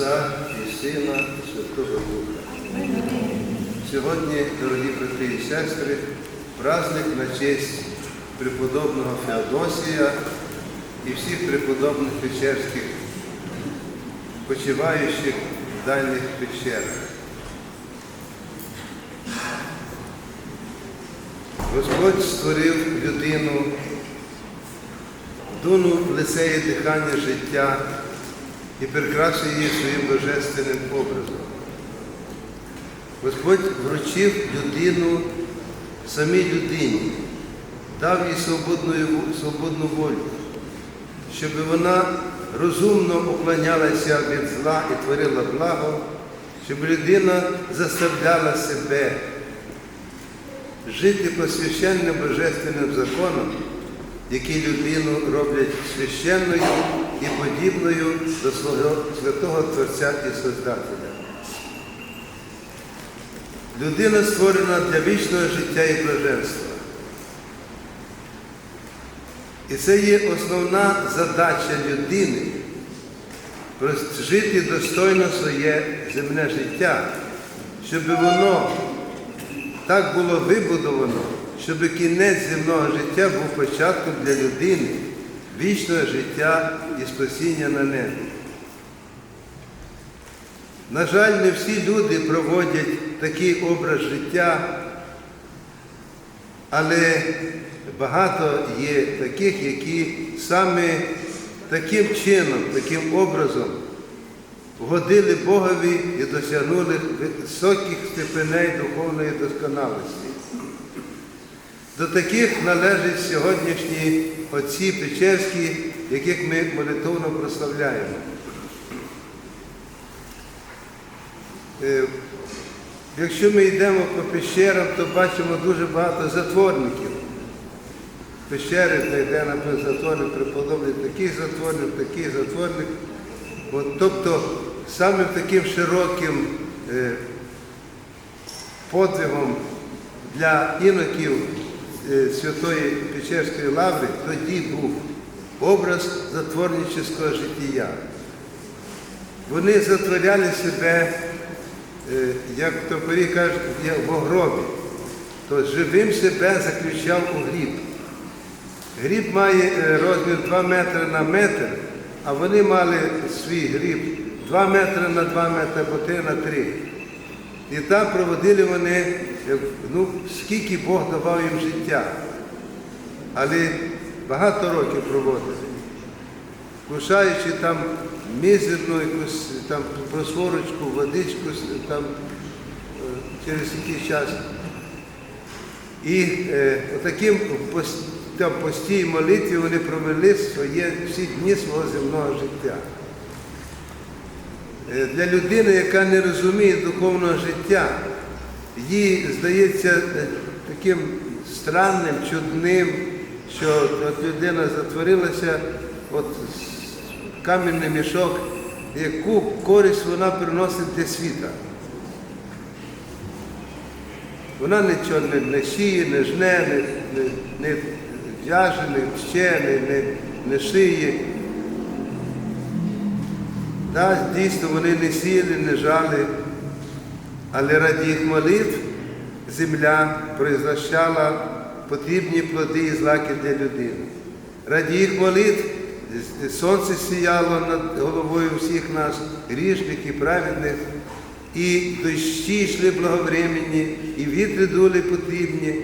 Отця і Сина і Святого Духа. Сьогодні, дорогі брати і сестри, праздник на честь преподобного Феодосія і всіх преподобних печерських, почиваючих в дальніх печерах. Господь створив людину, дунув лице і дихання життя і прикрасив її своїм божественним образом. Господь вручив людину самій людині, дав їй свободну, волю, щоб вона розумно уклонялася від зла і творила благо, щоб людина заставляла себе жити по священним божественним законам, які людину роблять священною і подібною до свого святого Творця і Создателя. Людина створена для вічного життя і блаженства. І це є основна задача людини жити достойно своє земне життя, щоб воно так було вибудовано, щоб кінець земного життя був початком для людини, вічного життя і спасіння на небі. На жаль, не всі люди проводять такий образ життя, але багато є таких, які саме таким чином, таким образом вгодили Богові і досягнули високих степеней духовної досконалості. До таких належать сьогоднішні отці Печерські, яких ми молитовно прославляємо. Е, Якщо ми йдемо по пещерам, то бачимо дуже багато затворників. Пещери, де йде наприклад, затворник, преподобний такий затворник, такий затворник. От, тобто саме таким широким е, подвигом для іноків Святої Печерської лаври тоді був образ затворнического життя. Вони затворяли себе, е, як топорі кажуть, в гробі. Тобто живим себе заключав у гріб. Гріб має е, розмір 2 метри на метр, а вони мали свій гріб 2 метри на 2 метри або 3 на 3. І там проводили вони, е, ну, скільки Бог давав їм життя. Але багато років проводили. Кушаючи там мізерну якусь там просворочку, водичку там е, через якийсь час. І е, отаким там постій молитві вони провели своє, всі дні свого земного життя. Е, Для людини, яка не розуміє духовного життя, їй здається е, таким странним, чудним, що от людина затворилася, от кам'яний мішок, яку користь вона приносить для світа. Вона нічого не, не сіє, не жне, не, не, не в'яже, не вще, не, не, не шиє. Так, дійсно, вони не сіяли, не жали, але раді їх молитв земля произвращала потрібні плоди і злаки для людини. Раді їх молитв сонце сіяло над головою всіх нас, грішних і праведних, і дощі йшли благовременні, і вітри дули потрібні.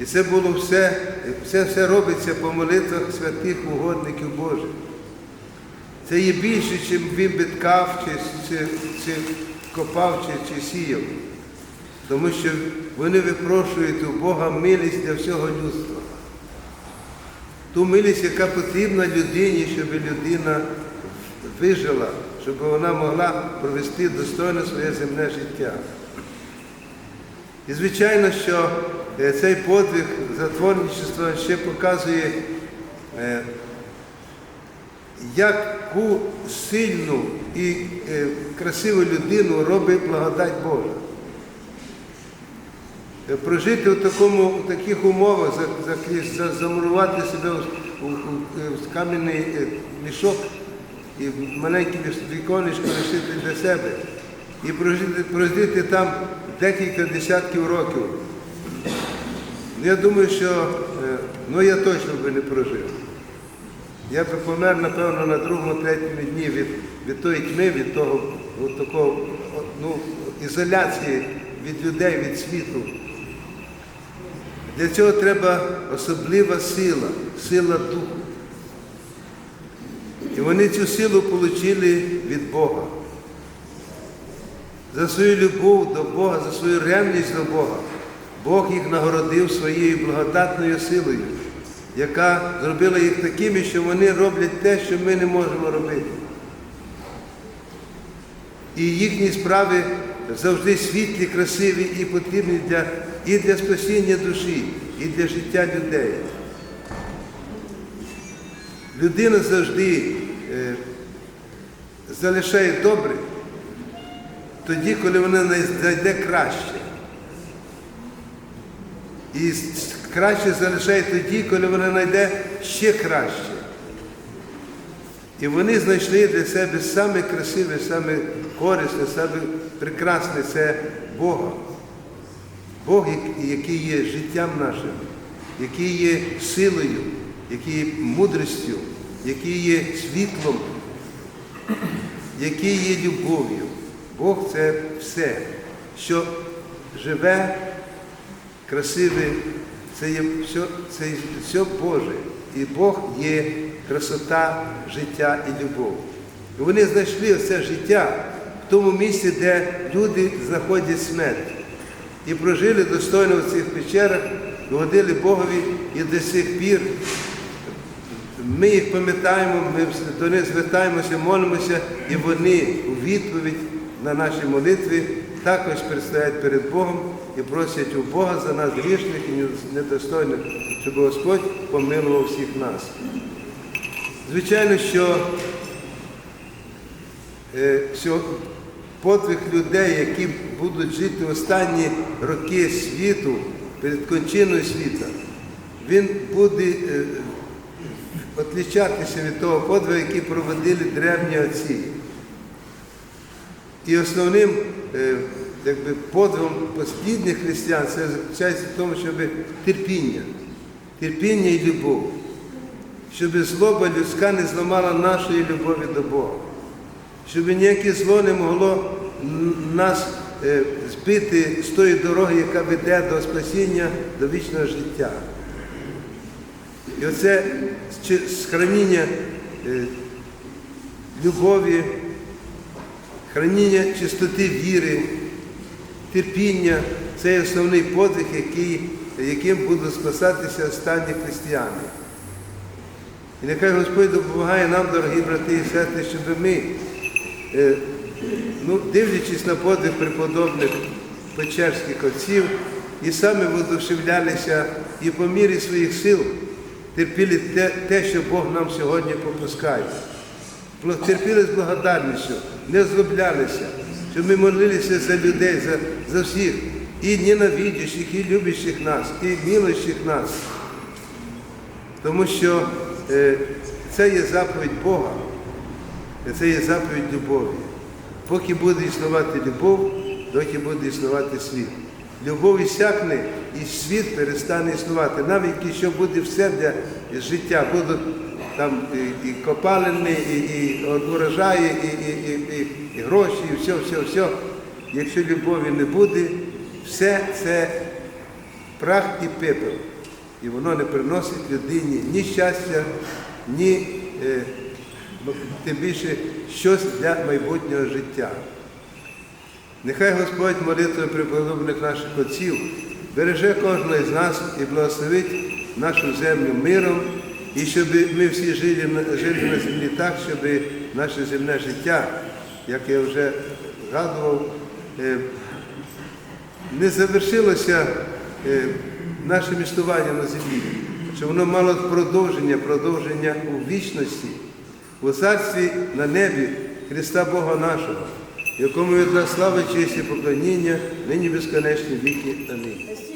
І це було все, все, все робиться по молитвах святих угодників Божих. Це є більше, чим він би ткав, чи, чи, чи копав, чи, чи сіяв. Тому що вони випрошують у Бога милість для всього людства. Ту милість, яка потрібна людині, щоб людина вижила, щоб вона могла провести достойно своє земне життя. І звичайно, що е, цей подвиг затворничества ще показує, е, яку сильну і е, красиву людину робить благодать Божа. Е, Прожити в, такому, в таких умовах, за- за- за- замурувати себе в, в кам'яний е, мішок, і маленьке віконечко лишити для себе, і прожити, прожити там декілька десятків років. Я думаю, що е, ну я точно би не прожив. Я би помер, напевно, на другому, третьому дні від, від тої тьми, від того от такого, ну, ізоляції від людей, від світу. Для цього треба особлива сила, сила духу. І вони цю силу отримали від Бога. За свою любов до Бога, за свою ревність до Бога. Бог їх нагородив своєю благодатною силою, яка зробила їх такими, що вони роблять те, що ми не можемо робити. І їхні справи завжди світлі, красиві і потрібні для, і для спасіння душі, і для життя людей. Людина завжди е, залишає добре тоді, коли вона знайде краще. І краще залишає тоді, коли вона знайде ще краще. І вони знайшли для себе саме красиве, саме корисне, саме прекрасне це Бога. Бог, який є життям нашим, який є силою, який є мудрістю, який є світлом, який є любов'ю. Бог це все, що живе, красиве, це є все, це все Боже. І Бог є красота, життя і любов. І вони знайшли це життя в тому місці, де люди знаходять смерть. І прожили достойно в цих печерах, догодили Богові і до сих пір ми їх пам'ятаємо, ми до них звертаємося, молимося, і вони у відповідь на наші молитви також предстоять перед Богом і просять у Бога за нас грішних і недостойних, щоб Господь помилував всіх нас. Звичайно, що е, подвиг людей, які будуть жити останні роки світу, перед кончиною світа, він буде е, відлічатися від того подвигу, який проводили древні отці. І основним е, якби, подвигом послідних християн це заключається в тому, щоб терпіння, терпіння і любов, щоб злоба людська не зламала нашої любові до Бога, щоб ніяке зло не могло нас е, збити з тої дороги, яка веде до спасіння, до вічного життя. І оце чи- храніння е, любові, храніння чистоти віри, терпіння це основний подвиг, який, яким будуть спасатися останні християни. І нехай Господь допомагає нам, дорогі брати і сестри, щоб ми, е, ну, дивлячись на подвиг преподобних печерських отців, і самі воодушевлялися і по мірі своїх сил терпіли те, те, що Бог нам сьогодні попускає. Терпіли з благодарністю, не злоблялися, щоб ми молилися за людей, за, за всіх, і ненавидящих, і любящих нас, і милощих нас. Тому що е, це є заповідь Бога, це є заповідь любові. Поки буде існувати любов, доки буде існувати світ. Любов ісякне, і світ перестане існувати. Навіть якщо буде все для життя, будуть там і, і копалини, і, і урожаї, і, і, і, і, гроші, і все, все, все. Якщо любові не буде, все це прах і пепел. І воно не приносить людині ні щастя, ні е, ну, тим більше щось для майбутнього життя. Нехай Господь молитвою преподобних наших отців береже кожного з нас і благословить нашу землю миром, і щоб ми всі жили, жили на землі так, щоб наше земне життя, як я вже згадував, е, не завершилося е, нашим існуванням на землі, щоб воно мало продовження, продовження у вічності, у царстві на небі Христа Бога нашого, якому від нас слава, честь і поклоніння, нині безконечні віки. Амінь.